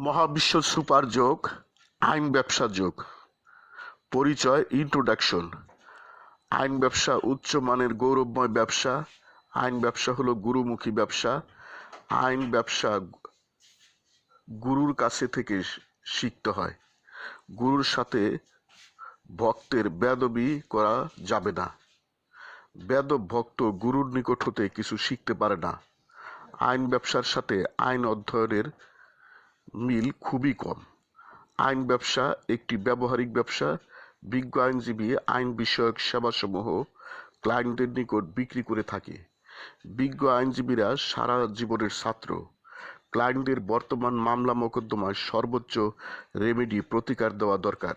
মহাবিশ্ব সুপার যোগ, আইন ব্যবসা যোগ। পরিচয় ইন্ট্রোডাকশন আইন ব্যবসা উচ্চমানের গৌরবময় ব্যবসা। আইন ব্যবসা হলো গুরুমুখী ব্যবসা। আইন ব্যবসা গুরুর কাছে থেকে শিখতে হয়। গুরুর সাথে ভক্তের বেদবি করা যাবে না। বেদব ভক্ত গুরুর নিকট হতে কিছু শিখতে পারে না। আইন ব্যবসার সাথে আইন অধ্যয়নের মিল খুবই কম। আইন ব্যবসা একটি ব্যবহারিক ব্যবসা। বিজ্ঞ আইনজীবী, আইন বিষয়ক সেবাসমূহ ক্লায়েন্টদের নিকট বিক্রি করে থাকে। বিজ্ঞ আইনজীবীরা সারা জীবনের ছাত্র। ক্লায়েন্টদের বর্তমান মামলা মোকদ্দমায় সর্বোচ্চ রেমেডি প্রতিকার দেওয়া দরকার।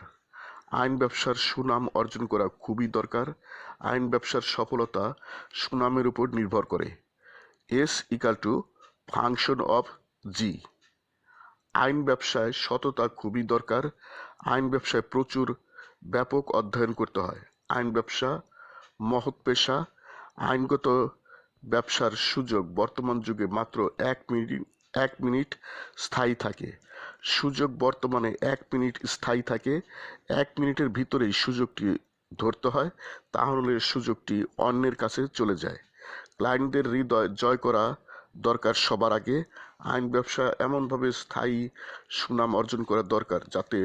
আইন ব্যবসার সুনাম অর্জন করা খুবই দরকার। আইন ব্যবসার সফলতা সুনামের উপর নির্ভর করে। S equal to function of G আইন ব্যবসায় সততা খুবই দরকার। আইন ব্যবসায় প্রচুর ব্যাপক অধ্যয়ন করতে হয়। আইন ব্যবসা, মহৎ পেশা, আইনগত ব্যবসার সুযোগ বর্তমান যুগে মাত্র এক মিনিট এক মিনিট স্থায়ী থাকে। সুযোগ বর্তমানে এক মিনিট স্থায়ী থাকে। এক মিনিটের ভিতরেই সুযোগটি ধরতে হয়, তাহলে সুযোগটি অন্যের কাছে চলে যায়। ক্লায়েন্টদের হৃদয় জয় করা দরকার সবার আগে। আইন ব্যবসা এমনভাবে স্থায়ী সুনাম অর্জন করা দরকার যাতে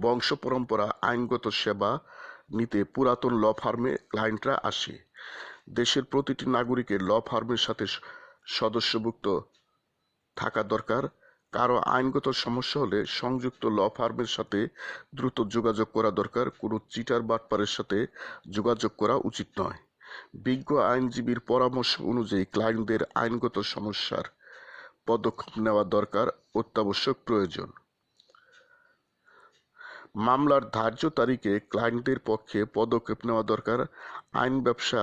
বংশ পরম্পরা, আইনগত সেবা নিতে পুরাতন ল ফার্মে ক্লায়েন্টরা আসে। দেশের প্রতিটি নাগরিকের ল ফার্মের সাথে সদস্যভুক্ত থাকা দরকার। কারও আইনগত সমস্যা হলে সংযুক্ত ল ফার্মের সাথে দ্রুত যোগাযোগ করা দরকার। কোনো চিটার বাটপারের সাথে যোগাযোগ করা উচিত নয়। বিজ্ঞ আইনজীবীর পরামর্শ অনুযায়ী ক্লায়েন্টদের আইনগত সমস্যার পদক্ষেপ নেওয়া দরকার, অত্যাবশ্যক প্রয়োজন। মামলার ধার্য তারিখে ক্লায়েন্টদের পক্ষে পদক্ষেপ নেওয়া দরকার। আইন ব্যবসা,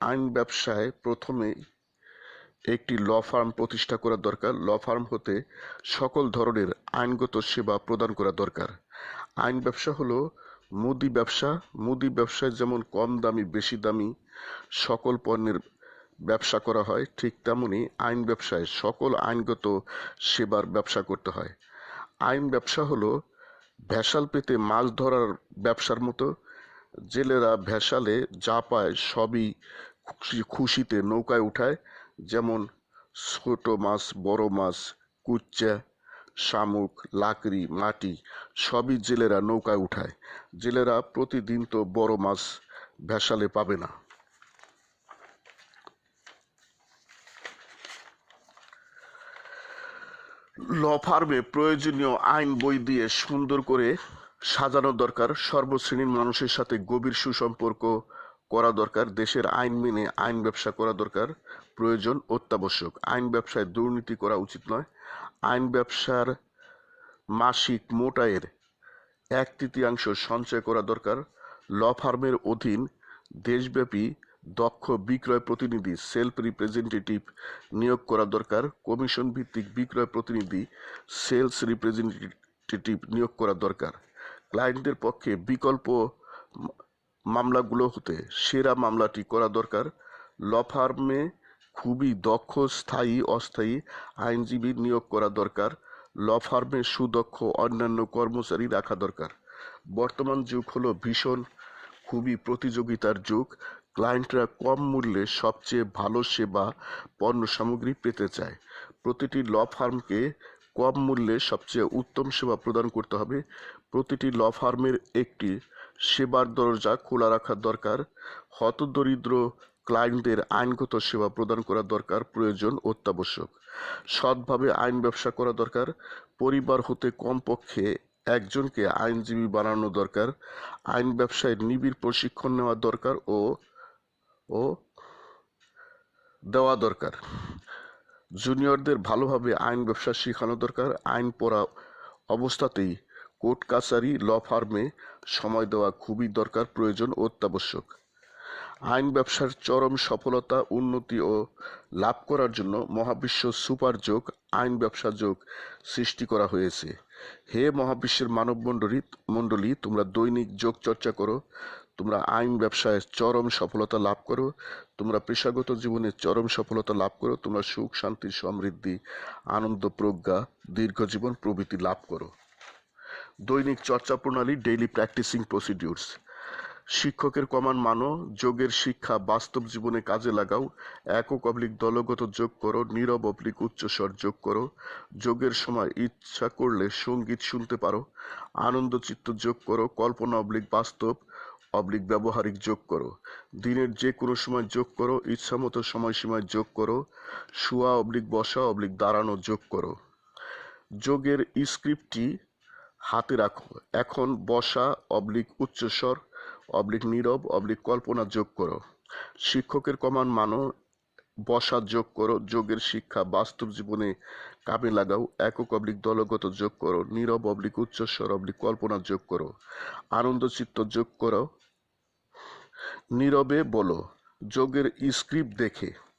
আইন ব্যবসায় প্রথমে একটি ল ফার্ম প্রতিষ্ঠা করা দরকার। ল ফার্ম হতে সকল ধরনের আইনগত সেবা প্রদান করা দরকার। আইন ব্যবসা হলো মুদি ব্যবসা। মুদি ব্যবসায় যেমন কম দামি, বেশি দামি সকল পণ্যের ব্যবসা করা হয়, ঠিক তেমনি আইন ব্যবসায় সকল আইনগত সেবার ব্যবসা করতে হয়। আইন ব্যবসা হলো ভেসাল পেতে মাছ ধরার ব্যবসার মতো। জেলেরা ভেসালে যা পায় সবই খুশিতে নৌকায় উঠায়, যেমন ছোট মাছ, বড় মাছ, কুচ্চা, শামুক, লাকড়ি, মাটি, সবই জেলেরা নৌকায় উঠায়। জেলেরা প্রতিদিন তো বড় মাছ ভেসালে পাবে না। ল ফার্মে প্রয়োজনীয় আইন বই দিয়ে সুন্দর করে সাজানো দরকার। সর্বশ্রেণীর মানুষের সাথে গভীর সুসম্পর্ক করা দরকার। দেশের আইন মেনে আইন ব্যবসা করা দরকার। প্রয়োজন অত্যাবশ্যক। আইন ব্যবসায় দুর্নীতি করা উচিত নয়। আইন ব্যবসার মাসিক মোট আয়ের এক তৃতীয়াংশ সঞ্চয় করা দরকার। ল ফার্মের অধীন দেশব্যাপী দক্ষ বিক্রয় প্রতিনিধি সেলফ রিপ্রেজেন্টেটিভ নিয়োগ করা দরকার। কমিশন ভিত্তিক বিক্রয় প্রতিনিধি সেলস রিপ্রেজেন্টেটিভ নিয়োগ করা দরকার। ক্লায়েন্টদের পক্ষে বিকল্প মামলাগুলো হতে সেরা মামলাটি করা দরকার। ল ফার্মে খুবই দক্ষ, স্থায়ী, অস্থায়ী আইনজীবী নিয়োগ করা দরকার। ল ফার্মে সুদক্ষ অন্যান্য কর্মচারী রাখা দরকার। বর্তমান যুগ হলো ভীষণ খুবই প্রতিযোগিতার যুগ। ক্লায়েন্টরা কম মূল্যে সবচেয়ে ভালো সেবা, পণ্য সামগ্রী পেতে চায়। প্রতিটি ল ফার্মকে কম মূল্যে সবচেয়ে উত্তম সেবা প্রদান করতে হবে। প্রতিটি ল ফার্মের একটি সেবার দরজা খোলা রাখার দরকার। হতদরিদ্র ক্লায়েন্টদের আইনগত সেবা প্রদান করা দরকার, প্রয়োজন অত্যাবশ্যক। সৎভাবে আইন ব্যবসা করা দরকার। পরিবার হতে কমপক্ষে একজনকে আইনজীবী বানানো দরকার, আইন ব্যবসায় নিবিড় প্রশিক্ষণ নেওয়া দরকার ও ও দেওয়া দরকার। জুনিয়রদের ভালোভাবে আইন ব্যবসা শেখানো দরকার। আইন পড়া অবস্থাতেই কোর্ট, কাছারি, ল ফার্মে সময় দেওয়া খুবই দরকার, প্রয়োজন অত্যাবশ্যক আইন ব্যবসার চরম সফলতা, উন্নতি ও লাভ করার জন্য মহাবিশ্ব সুপার যোগ, আইন ব্যবসা যোগ সৃষ্টি করা হয়েছে। হে মহাবিশ্বের মানব মণ্ডলী মণ্ডলী তোমরা দৈনিক যোগ চর্চা করো, তোমরা আইন ব্যবসায় চরম সফলতা লাভ করো, তোমরা পেশাগত জীবনে চরম সফলতা লাভ করো, তোমরা সুখ, শান্তি, সমৃদ্ধি, আনন্দ, প্রজ্ঞা, দীর্ঘ জীবন প্রভৃতি লাভ করো। দৈনিক চর্চা প্রণালী ডেইলি প্র্যাকটিসিং প্রসিডিউরস শিক্ষকের কমান মানো, যোগের শিক্ষা বাস্তব জীবনে কাজে লাগাও, একক অবলিক দলগত যোগ করো, নীরব অবলিক উচ্চস্বর যোগ করো, যোগের সময় ইচ্ছা করলে সংগীত শুনতে পারো, আনন্দ চিত্ত যোগ করো, কল্পনা অবলিক বাস্তব, অবলিক ব্যবহারিক যোগ করো, দিনের যে কোনো সময় যোগ করো, ইচ্ছামতো সময়সীমায় যোগ করো, শুয়া অবলিক বসা অবলিক দাঁড়ানো যোগ করো। যোগের স্ক্রিপ্টটি হাতে রাখো, এখন বসা অবলিক উচ্চস্বর অবলিক নীরব, অবলিক কল্পনা যোগ করো। শিক্ষকের কমান মানো, বসা যোগ করো, যোগের শিক্ষা বাস্তব জীবনে কামে লাগাও, একক অবলিক দলগত যোগ করো, নীরব, অবলিক উচ্চস্বর, অবলিক কল্পনা যোগ করো। আনন্দ চিত্ত যোগ করো। নীরবে বলো, যোগের স্ক্রিপ্ট দেখে।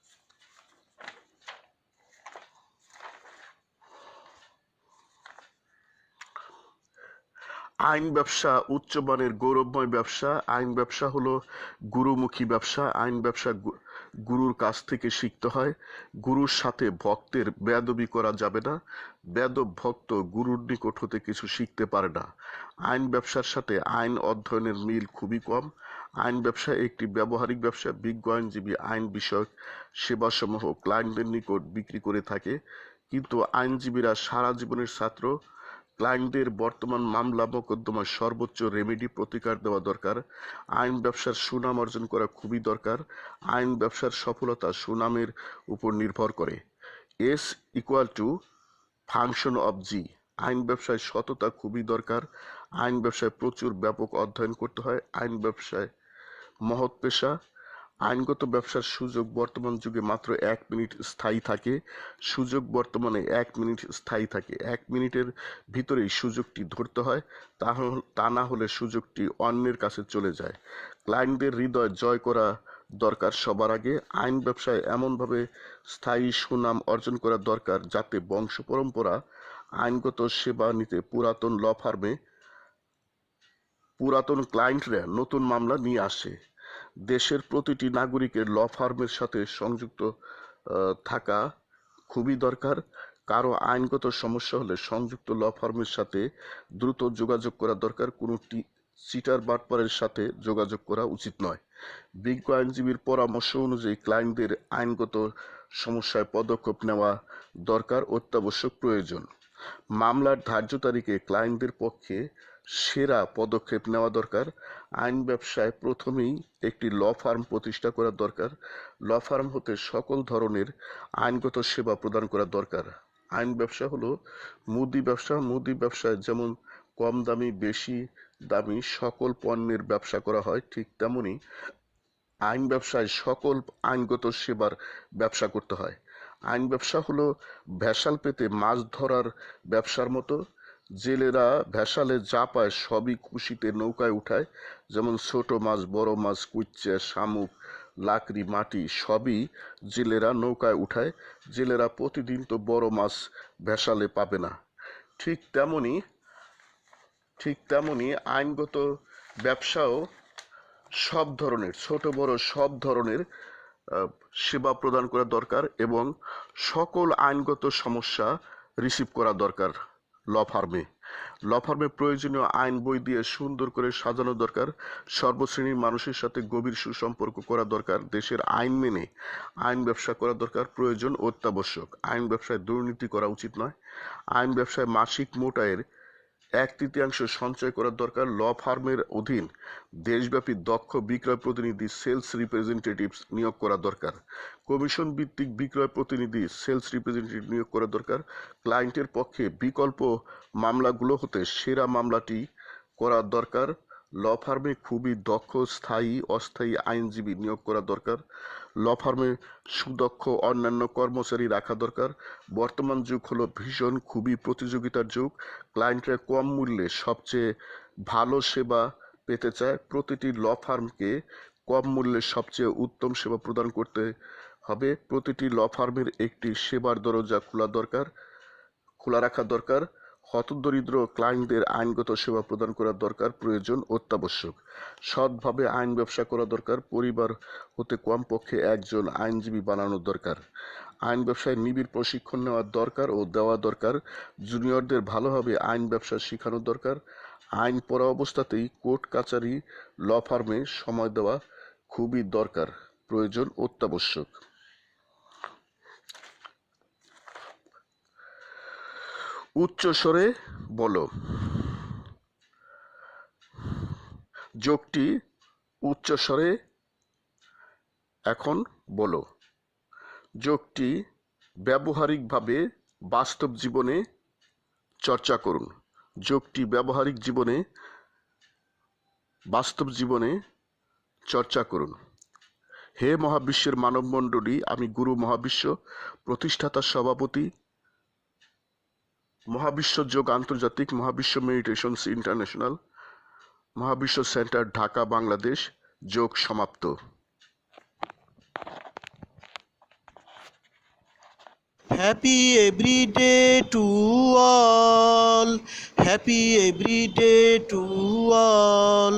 আইন ব্যবসা, উচ্চমানের গৌরবময় ব্যবসা। আইন ব্যবসা হলো গুরুমুখী ব্যবসা। আইন ব্যবসা গুরুর কাছ থেকে শিখতে হয়। গুরুর সাথে ভক্তের বেদবি করা যাবে না। বেদব ভক্ত গুরুর নিকট হতে কিছু শিখতে পারে না। আইন ব্যবসার সাথে আইন অধ্যয়নের মিল খুবই কম। আইন ব্যবসা একটি ব্যবহারিক ব্যবসা, বিজ্ঞ আইনজীবী আইন বিষয়ক সেবাসমূহ ক্লায়েন্টদের নিকট বিক্রি করে থাকে। কিন্তু আইনজীবীরা সারা জীবনের ছাত্র। ক্লায়েন্টদের বর্তমান মামলা মোকদ্দমায় সর্বোচ্চ রেমেডি প্রতিকার দেওয়া দরকার। আইন ব্যবসার সুনাম অর্জন করা খুবই দরকার। আইন ব্যবসার সফলতা সুনামের উপর নির্ভর করে। S equal to function of G আইন ব্যবসায় সততা খুবই দরকার। আইন ব্যবসায় প্রচুর ব্যাপক অধ্যয়ন করতে হয়। আইন ব্যবসায় মহৎ পেশা। আইনগত ব্যবসার সুযোগ বর্তমান যুগে মাত্র এক মিনিট স্থায়ী থাকে। সুযোগ বর্তমানে এক মিনিট স্থায়ী থাকে। এক মিনিটের ভিতরেই সুযোগটি ধরতে হয়, তা তা না হলে সুযোগটি অন্যের কাছে চলে যায়। ক্লায়েন্টদের হৃদয় জয় করা দরকার সবার আগে। আইন ব্যবসায় এমনভাবে স্থায়ী সুনাম অর্জন করা দরকার যাতে বংশ পরম্পরা, আইনগত সেবা নিতে পুরাতন ল ফার্মে পুরাতন ক্লায়েন্টরা নতুন মামলা নিয়ে আসে। দেশের প্রতিটি নাগরিকের ল ফার্মের সাথে সংযুক্ত থাকা খুবই দরকার। কারও আইনগত সমস্যা হলে সংযুক্ত ল ফার্মের সাথে দ্রুত যোগাযোগ করা দরকার। কোনো চিটার বাটপারের সাথে যোগাযোগ করা উচিত নয়। বিজ্ঞ আইনজীবীর পরামর্শ অনুযায়ী ক্লায়েন্টদের আইনগত সমস্যায় পদক্ষেপ নেওয়া দরকার, অত্যাবশ্যক প্রয়োজন। মামলার ধার্য তারিখে ক্লায়েন্টদের পক্ষে সেরা পদক্ষেপ নেওয়া দরকার। আইন ব্যবসায় প্রথমেই একটি ল ফার্ম প্রতিষ্ঠা করা দরকার। ল ফার্ম হতে সকল ধরনের আইনগত সেবা প্রদান করা দরকার। আইন ব্যবসা হলো মুদি ব্যবসা। মুদি ব্যবসায় যেমন কম দামি, বেশি দামি সকল পণ্যের ব্যবসা করা হয়, ঠিক তেমনি আইন ব্যবসায় সকল আইনগত সেবার ব্যবসা করতে হয়। আইন ব্যবসা হলো ভেসাল পেতে মাছ ধরার ব্যবসার মতো। জেলেরা ভেসালে যা পায় সবই খুশিতে নৌকায় উঠায়। যেমন ছোট মাছ, বড় মাছ কুচ্চা শামুক, লাকড়ি, মাটি সবই জেলেরা নৌকায় উঠায়। জেলেরা প্রতিদিন তো বড় মাছ ভেসালে পাবে না। ঠিক তেমনি ঠিক তেমনি আইনগত ব্যবসাও সব ধরনের, ছোট বড় সব ধরনের সেবা প্রদান করা দরকার এবং সকল আইনগত সমস্যা রিসিভ করা দরকার ল ফার্মে ল ফার্মে প্রয়োজনীয় আইন বই দিয়ে সুন্দর করে সাজানো দরকার। সর্বশ্রেণীর মানুষের সাথে গভীর সুসম্পর্ক করা দরকার। দেশের আইন মেনে আইন ব্যবসা করা দরকার। প্রয়োজন অত্যাবশ্যক। আইন ব্যবসায় দুর্নীতি করা উচিত নয়। আইন ব্যবসায় মাসিক মোট আয়ের এক তৃতীয়াংশ সঞ্চয় করার দরকার ল ফার্মের অধীন। দেশব্যাপী দক্ষ বিক্রয় প্রতিনিধি সেলস রিপ্রেজেন্টেটিভস নিয়োগ করা দরকার। কমিশন ভিত্তিক বিক্রয় প্রতিনিধি সেলস রিপ্রেজেন্টেটিভ নিয়োগ করা দরকার। ক্লায়েন্টের পক্ষে বিকল্প মামলাগুলো হতে সেরা মামলাটি করা দরকার। ল ফার্মে খুবই দক্ষ, স্থায়ী, অস্থায়ী আইনজীবী নিয়োগ করা দরকার। ল ফার্মে সুদক্ষ অন্যান্য কর্মচারী রাখা দরকার। বর্তমান যুগ হলো ভীষণ, খুবই প্রতিযোগিতার যুগ। ক্লায়েন্টরা কম মূল্যে সবচেয়ে ভালো সেবা পেতে চায়। প্রতিটি ল ফার্মকে কম মূল্যে সবচেয়ে উত্তম সেবা প্রদান করতে হবে। প্রতিটি ল ফার্মের একটি সেবার দরজা খোলা দরকার, খোলা রাখা দরকার। হতদরিদ্র ক্লায়েন্টদের আইনগত সেবা প্রদান করা দরকার প্রয়োজন অত্যাবশ্যক। সৎভাবে আইন ব্যবসা করা দরকার, পরিবার হতে কমপক্ষে একজন আইনজীবী বানানো দরকার। আইন ব্যবসায় নিবিড় প্রশিক্ষণ নেওয়া দরকার ও দেওয়া দরকার। জুনিয়রদের ভালোভাবে আইন ব্যবসা শেখানো দরকার। আইন পড়া অবস্থাতেই কোর্ট কাচারি, ল ফার্মে সময় দেওয়া খুবই দরকার। প্রয়োজন অত্যাবশ্যক। উচ্চ স্বরে বলো। যোগটি উচ্চ স্বরে এখন বলো। যোগটি ব্যবহারিকভাবে বাস্তব জীবনে চর্চা করুন। যোগটি ব্যবহারিক জীবনে, বাস্তব জীবনে চর্চা করুন। হে মহাবিশ্বের মানবমণ্ডলী, আমি গুরু মহাবিশ্ব, প্রতিষ্ঠাতা সভাপতি মহাবিশ্ব যোগ আন্তর্জাতিক মহাবিশ্ব মেডিটেশনস ইন্টারন্যাশনাল, মহাবিশ্ব সেন্টার ঢাকা, বাংলাদেশ, যোগ সমাপ্ত। Happy everyday to all happy everyday to all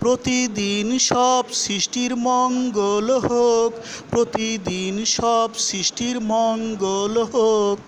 প্রতিদিন সব সৃষ্টির মঙ্গল হোক, প্রতিদিন সব সৃষ্টির মঙ্গল হোক।